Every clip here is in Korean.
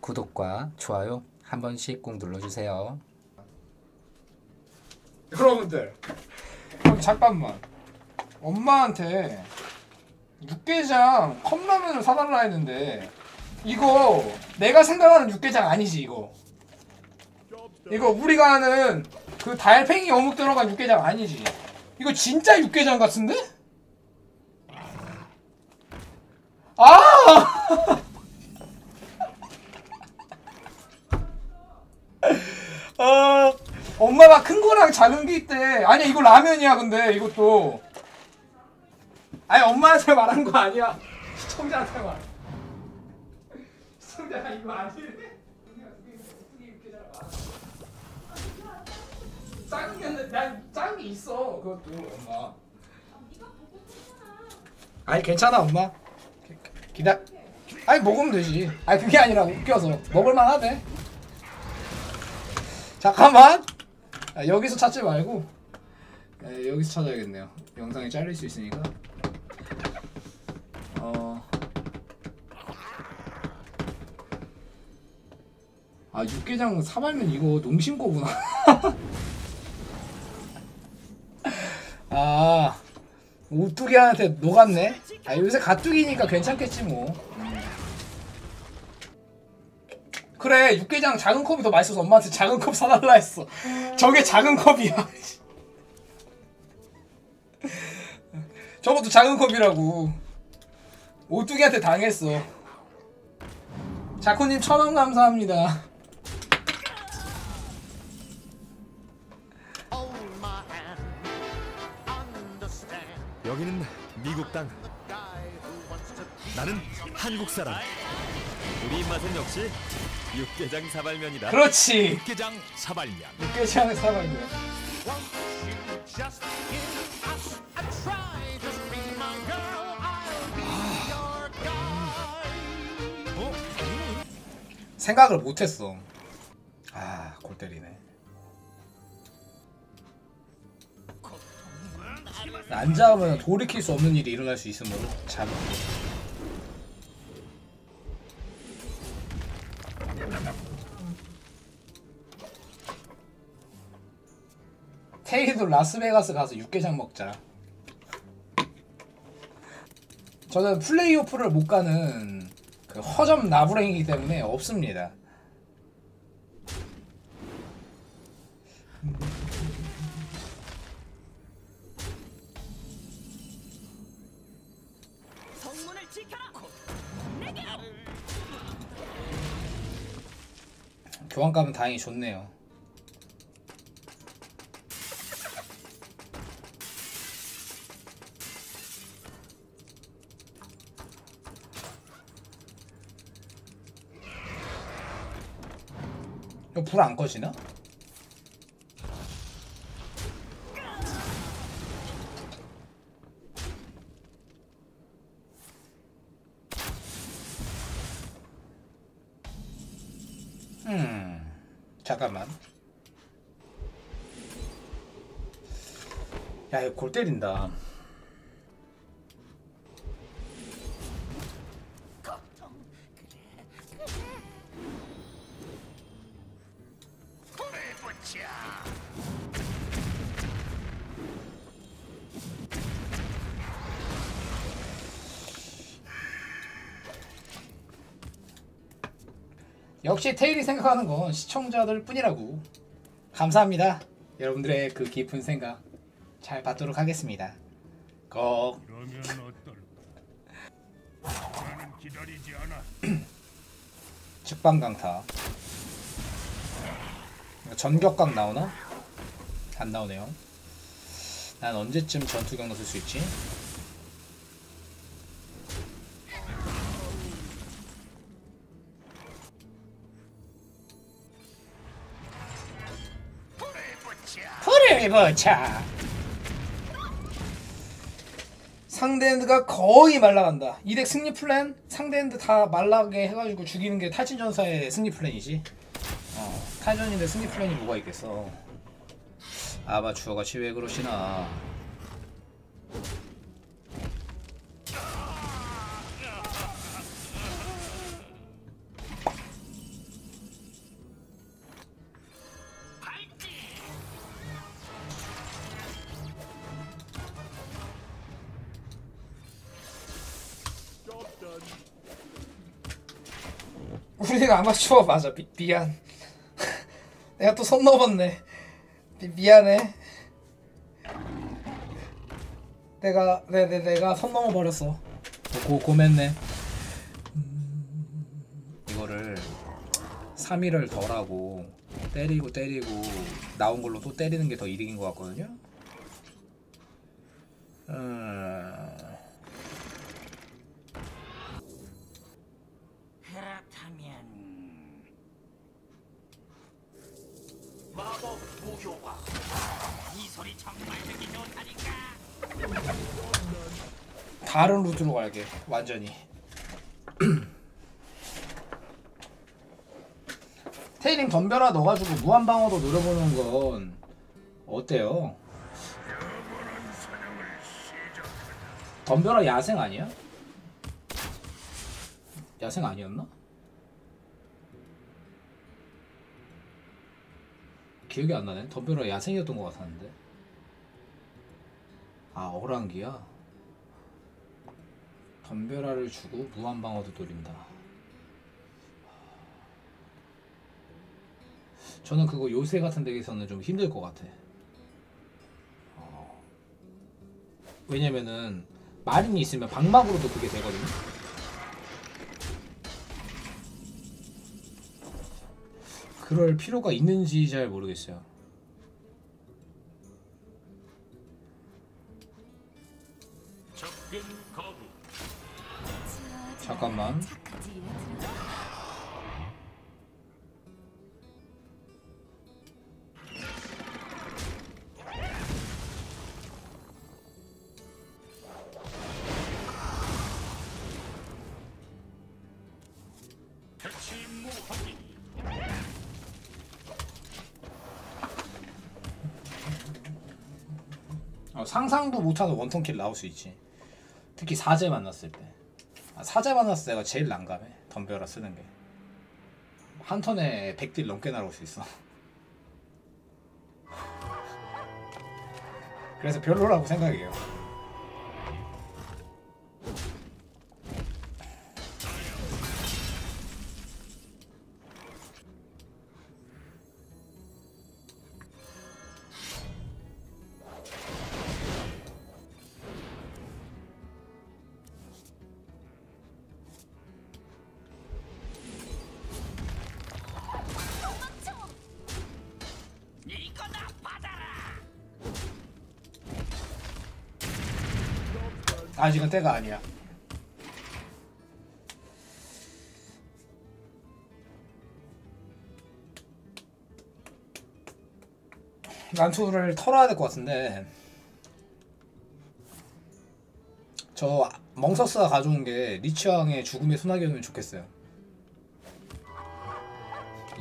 구독과 좋아요 한 번씩 꼭 눌러주세요. 여러분들 그럼 잠깐만 엄마한테 육개장 컵라면을 사달라 했는데 이거 내가 생각하는 육개장 아니지 이거 이거 우리가 아는 그 달팽이 어묵 들어간 육개장 아니지 이거 진짜 육개장 같은데? 아! 아 엄마가 큰 거랑 작은 게 있대. 아니 이거 라면이야 근데 이것도. 아니 엄마한테 말한 거 아니야. 시청자한테 말. 시청자가 이거 아니래. 작은 게 난 작은 게 있어 그것도 엄마. 아니 괜찮아 엄마. 기- 기다. 아니 먹으면 되지. 아니 그게 아니라 웃겨서 먹을만 하대. 잠깐만. 아, 여기서 찾지 말고 에, 여기서 찾아야겠네요. 영상이 잘릴 수 있으니까. 어. 아 육개장 사발면 이거 농심 거구나. 아 오뚜기한테 녹았네. 아 요새 가뚜기니까 괜찮겠지 뭐. 음. 그래 육개장 작은 컵이 더 맛있어서 엄마한테 작은 컵 사달라 했어 저게 작은 컵이야 저것도 작은 컵이라고 오뚜기한테 당했어 자코님 천원 감사합니다. 여기는 미국 땅. 나는 한국 사람. 우리 입맛은 역시 육개장 사발면이다. 그렇지 육개장 사발면. 육개장 사발면? 생각을 못했어 아 골 때리네 안 잡으면 돌이킬 수 없는 일이 일어날 수 있으므로 잡은 테이도 라스베가스 가서 육개장 먹자 저는 플레이오프를 못 가는 그 허점 나부랭이기 때문에 없습니다. 교환값은 다행히 좋네요. 이거 불 안 꺼지나? 음, 잠깐만. 야, 이거 골 때린다. 역시 테일이 생각하는 건 시청자들 뿐이라고. 감사합니다. 여러분들의 그 깊은 생각 잘 받도록 하겠습니다. 꼭. 직방강타. 전격강 나오나? 안 나오네요. 난 언제쯤 전투경로 쓸수 있지? 불을 붙여 상대 핸드가 거의 말라간다. 이 덱 승리 플랜 상대 핸드 다 말라게 해가지고 죽이는 게 탈진 전사의 승리 플랜이지. 어, 탈전인데 승리 플랜이 뭐가 있겠어. 아마추어가 왜 그러시나. 우리가 아마추어. 맞아. 미, 미안. 내가 또선 넘었네. 미, 미안해. 내가 내, 내, 내가 선 넘어버렸어. 고, 고맨네. 이거를 3일을 덜 하고 때리고 때리고 나온 걸로 또 때리는 게 더 이득인 것 같거든요. 음... 그렇다면 마법 무효화 이 소리 정말 듣기 좋다니까 다른 루트로 갈게 완전히 테이링 덤벼라 넣어가지고 무한방어도 노려보는 건 어때요? 덤벼라 야생 아니야? 야생 아니었나? 기억이 안 나네 덤벼라 야생이었던 것 같았는데 아 어랑기야? 덤벼라를 주고 무한방어도 노린다. 저는 그거 요새 같은 데에서는 좀 힘들 것 같아. 어. 왜냐면은 마린이 있으면 방막으로도 그게 되거든요. 그럴 필요가 있는지 잘 모르겠어요. 잠깐만. 어, 상상도 못하는 원턴킬 나올 수 있지. 특히 사제 만났을 때. 아, 사제 만났을 때가 제일 난감해. 덤벼라 쓰는 게. 한 턴에 100딜 넘게 나올 수 있어. 그래서 별로라고 생각해요. 아직은 때가 아니야. 난투를 털어야 될 것 같은데 저 멍서스가 가져온 게 리치왕의 죽음의 소나기였으면 좋겠어요.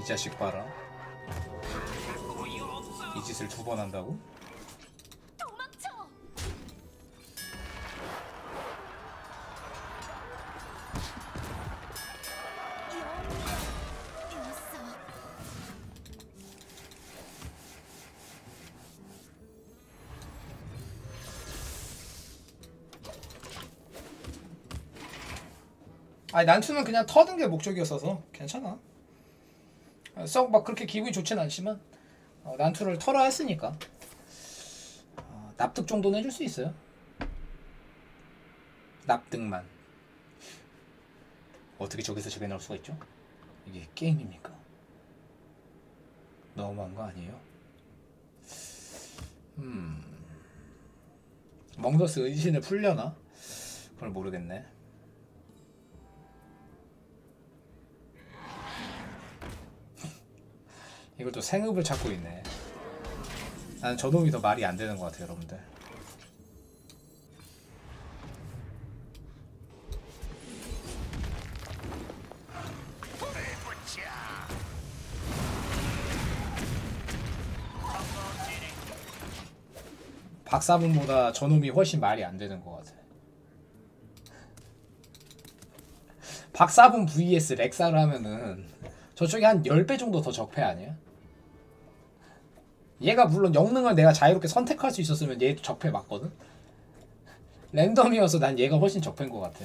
이 자식 봐라. 이 짓을 두 번 한다고? 아니 난투는 그냥 터는 게 목적이었어서 괜찮아. 썩 막 그렇게 기분이 좋진 않지만 어, 난투를 털어 했으니까 어, 납득 정도는 해줄 수 있어요. 납득만. 어떻게 저기서 저게 나올 수가 있죠? 이게 게임입니까? 너무한 거 아니에요? 음. 멍더스 의신을 풀려나? 그걸 모르겠네. 이걸 또 생읍을 찾고 있네. 나는 저놈이 더 말이 안 되는 것 같아요, 여러분들. 박사분보다 저놈이 훨씬 말이 안 되는 것 같아. 박사분 vs 렉사를 하면은 저쪽이 한 10배 정도 더 적폐 아니야? 얘가 물론 영능을 내가 자유롭게 선택할 수 있었으면 얘도 적폐 맞거든? 랜덤이어서 난 얘가 훨씬 적폐인 것 같아.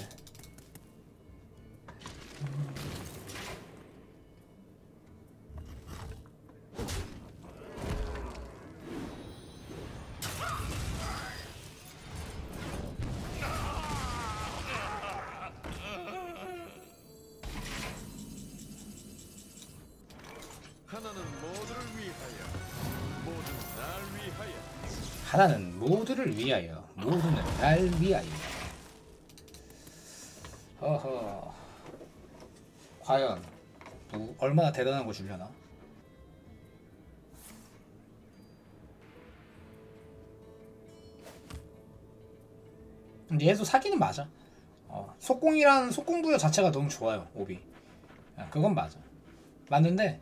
하나는 모두를 위하여 모두는 날 위하여. 허허. 과연 누, 얼마나 대단한 거 주려나? 근데 얘도 사기는 맞아. 어, 속공이란 속공부여 자체가 너무 좋아요 오비. 아, 그건 맞아. 맞는데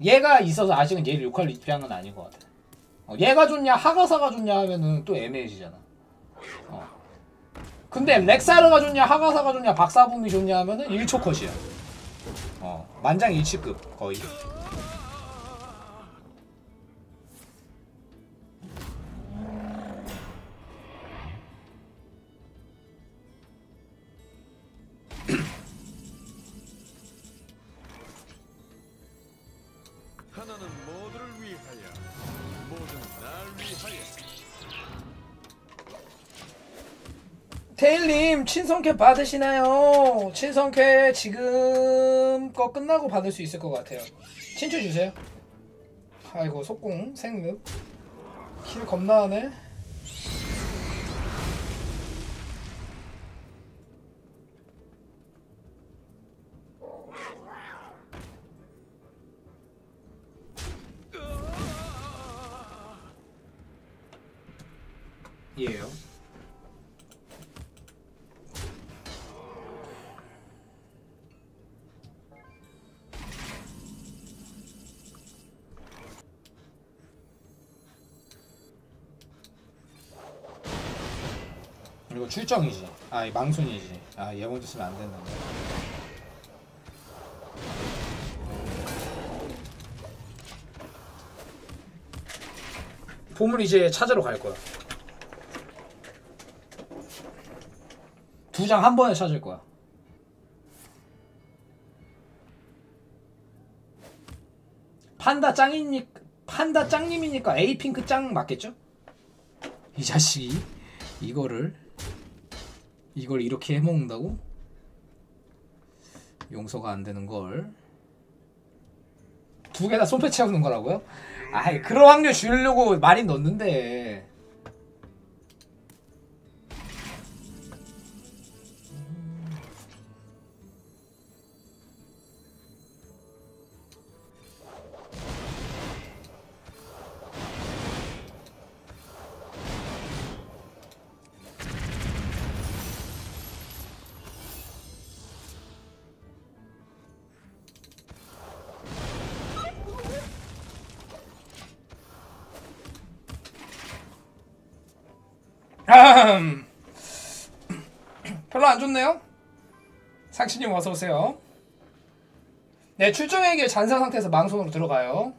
얘가 있어서 아직은 얘를 욕할 입장은 아닌 것 같아 어, 얘가 좋냐 하가사가 좋냐 하면은 또 애매해지잖아. 어. 근데 렉사르가 좋냐 하가사가 좋냐 박사붐이 좋냐 하면은 1초 컷이야. 어, 만장일치급 거의 친성캐 받으시나요? 친성캐 지금 거 끝나고 받을 수 있을 것 같아요. 친추 주세요. 아이고 속공 생급 킬 겁나 하네. 출정이지. 아, 이 망순이지. 아, 얘 먼저 쓰면 안 된다네. 보물 이제 찾으러 갈 거야. 두 장 한 번에 찾을 거야. 판다 짱이니 판다 짱님이니까 에이핑크 짱 맞겠죠? 이 자식이 이거를 이걸 이렇게 해먹는다고? 용서가 안 되는 걸. 두 개 다 손패 채우는 거라고요? 아이 그런 확률 주려고 많이 넣는데. 별로 안 좋네요. 상치님 어서 오세요. 네 출정에게 잔사 상태에서 망손으로 들어가요.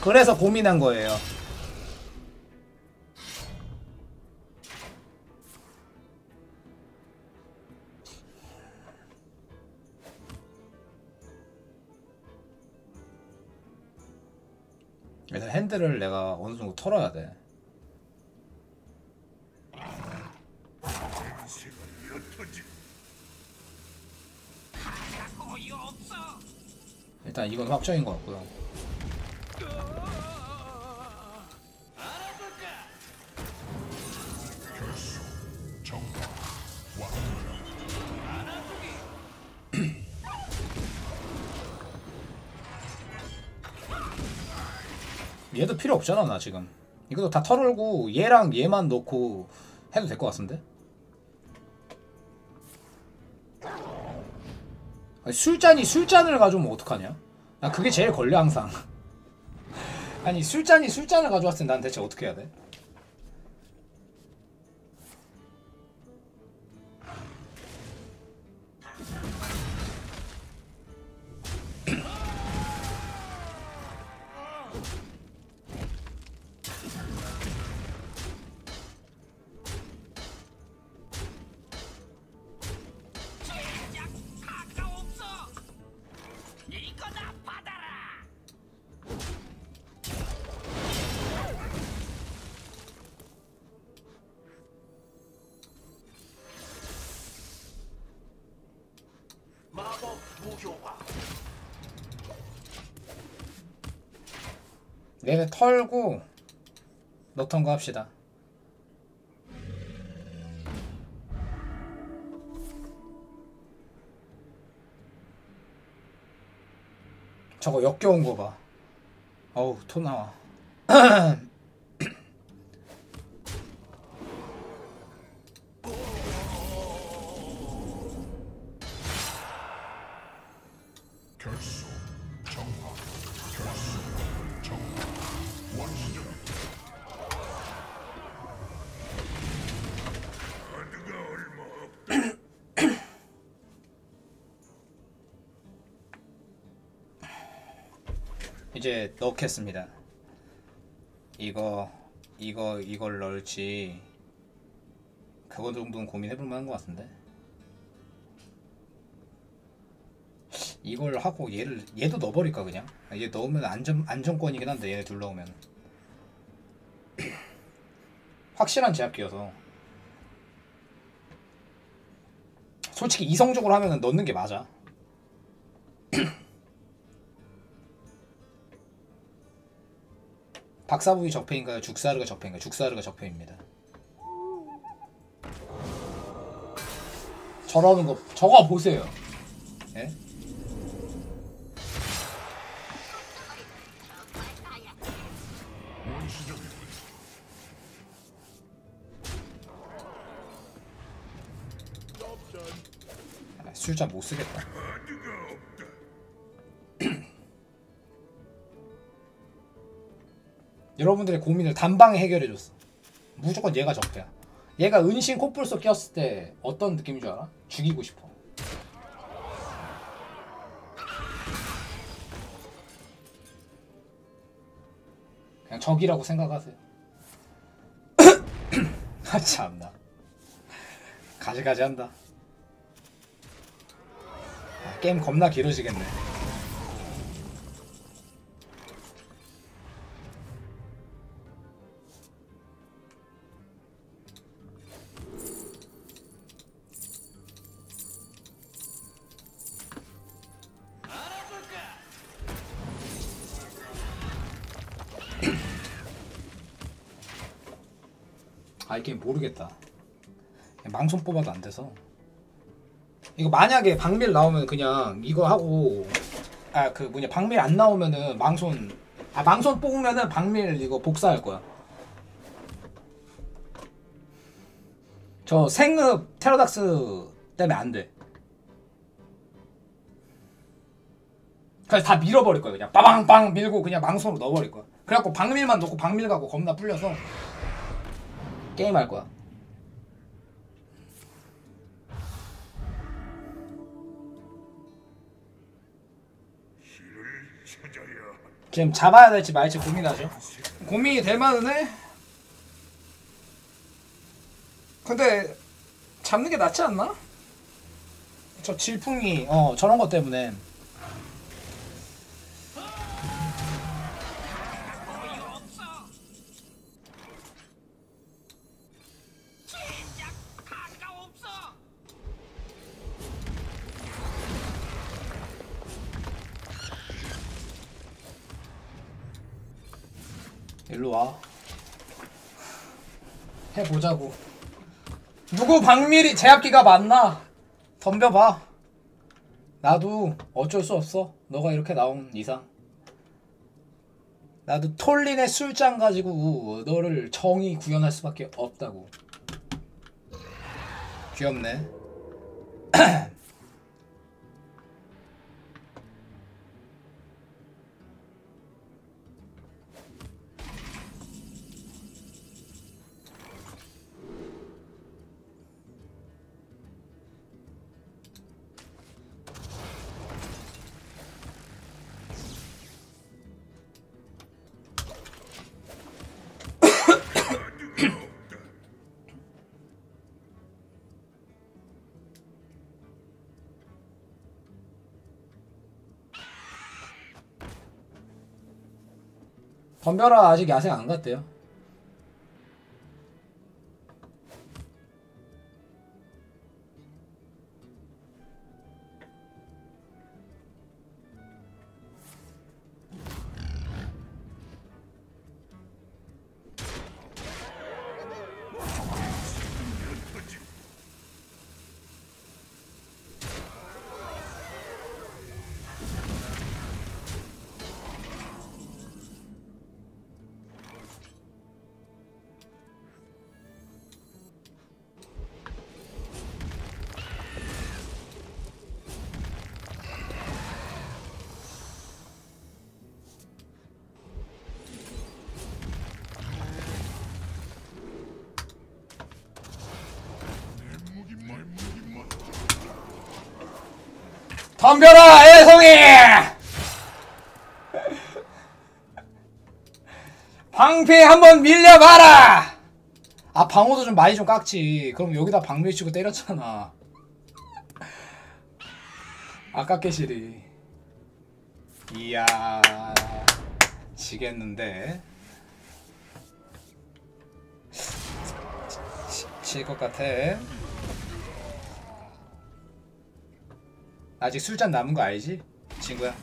그래서 고민한 거예요. 핸들을 내가 어느 정도 털어야 돼. 일단 이건 확정인 것 같고요. 얘도 필요 없잖아 나 지금. 이것도 다 털고 얘랑 얘만 넣고 해도 될 것 같은데? 아니, 술잔이 술잔을 가져오면 어떡하냐? 나 그게 제일 걸려 항상. 아니 술잔이 술잔을 가져왔을 땐난 대체 어떻게 해야 돼? 효과. 얘네 털고 넣던 거 합시다. 저거 역겨운 거 봐. 어우, 토 나와. 음. 넣겠습니다. 이거 이거 이걸 넣을지 그거 정도는 고민해볼 만한 것 같은데. 이걸 하고 얘를 얘도 넣어버릴까 그냥? 아, 얘 넣으면 안전 안정권이긴 한데 얘네 둘 넣으면 확실한 제압기여서 솔직히 이성적으로 하면은 넣는 게 맞아. 박사부위 적폐인가요? 죽사르가 적폐인가요? 죽사르가 적폐입니다. 저러는 거 저거 보세요. 예? 아, 술잔 못 쓰겠다. 여러분들의 고민을 단방에 해결해 줬어. 무조건 얘가 적폐야. 얘가 은신 코뿔소 꼈을 때 어떤 느낌인 줄 알아? 죽이고 싶어. 그냥 적이라고 생각하세요. 아 참나. 가지가지 한다. 아, 게임 겁나 길어지겠네. 아, 이 게임 모르겠다. 망손 뽑아도 안 돼서. 이거 만약에 박밀 나오면 그냥 이거 하고 아 그 뭐냐 박밀 안 나오면은 망손 아 망손 뽑으면은 박밀 이거 복사할 거야. 저 생읍 테러닥스 때문에 안 돼. 그래서 다 밀어버릴 거야 그냥 빠방빵 밀고 그냥 망손으로 넣어버릴 거야. 그래갖고 박밀만 넣고 박밀 가고 겁나 불려서 게임 할 거야. 지금 잡아야 될지 말지 고민하죠. 고민이 될 만은 해. 근데 잡는 게 낫지 않나? 저 질풍이 어 저런 것 때문에 일로 와. 해보자고. 누구 박밀이 제압기가 맞나? 덤벼봐. 나도 어쩔 수 없어. 너가 이렇게 나온 이상. 나도 톨린의 술잔 가지고 너를 정의 구현할 수밖에 없다고. 귀엽네. 덤벼라 아직 야생 안 갔대요. 덤벼라 애송이! 방패 한번 밀려봐라! 아 방어도 좀 많이 좀 깎지. 그럼 여기다 방밀 치고 때렸잖아. 아깝게 시리. 이야 지겠는데. 칠것 같아 아직 술잔 남은 거 알지? 친구야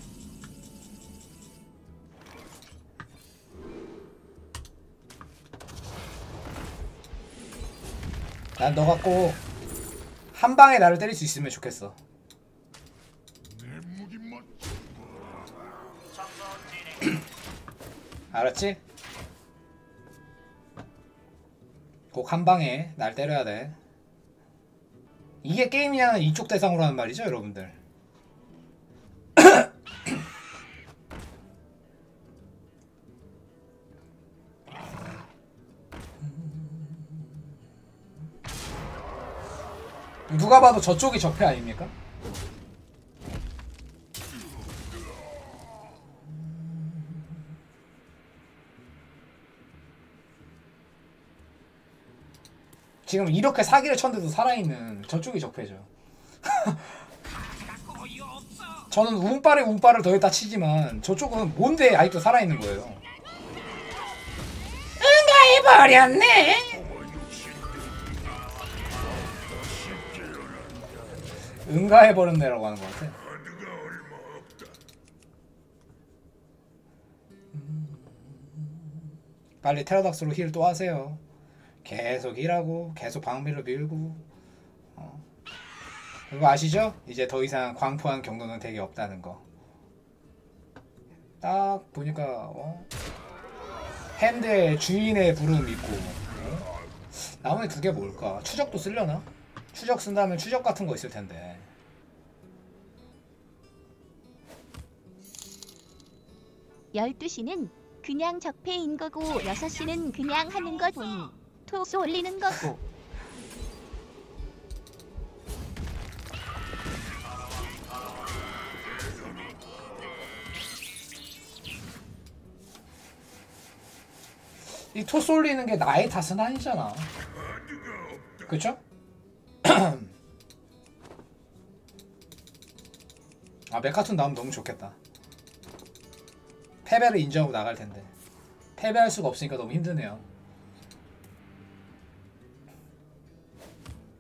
난 너가 꼭 한 방에 나를 때릴 수 있으면 좋겠어 알았지? 꼭 한 방에 날 때려야 돼. 이게 게임이냐는 이쪽 대상으로 하는 말이죠, 여러분들. 누가 봐도 저쪽이 적폐 아닙니까? 지금 이렇게 사기를 쳤는데도 살아있는 저쪽이 적폐죠. 저는 웅빠에 웅빠를 더했다 치지만 저쪽은 뭔데 아직도 살아있는 거예요. 응가해버렸네. 응가해버렸네라고 하는 것 같아. 없다. 빨리 테라닥스로 힐 또 하세요. 계속 힐하고 계속 방미를 밀고. 어. 그거 아시죠? 이제 더 이상 광포한 경로는 되게 없다는 거. 딱 보니까 어? 핸드에 주인의 부름 있고 어? 나머지 두 개 뭘까? 추적도 쓰려나? 추적 쓴다면 추적 같은 거 있을 텐데. 열두 시는 그냥 적폐인 거고 여섯 시는 그냥 하는 거 보니 토 쏠리는 거고 이 토 쏠리는 게 나의 탓은 아니잖아. 그쵸? 아 메카톤 나오면 너무 좋겠다. 패배를 인정하고 나갈 텐데 패배할 수가 없으니까 너무 힘드네요.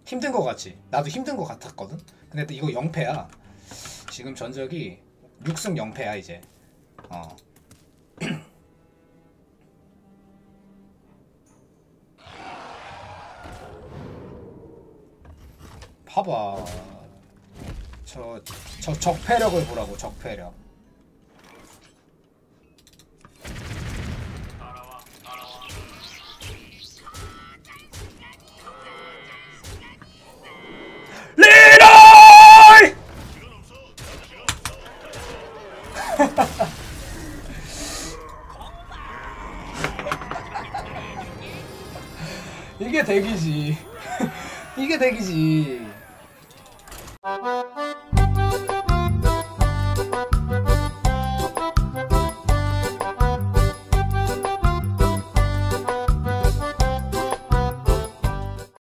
힘든 거 같지? 나도 힘든 거 같았거든. 근데 또 이거 0패야. 지금 전적이 6승 0패야 이제. 어. 봐봐. 저, 저 적폐력을 보라고, 적폐력.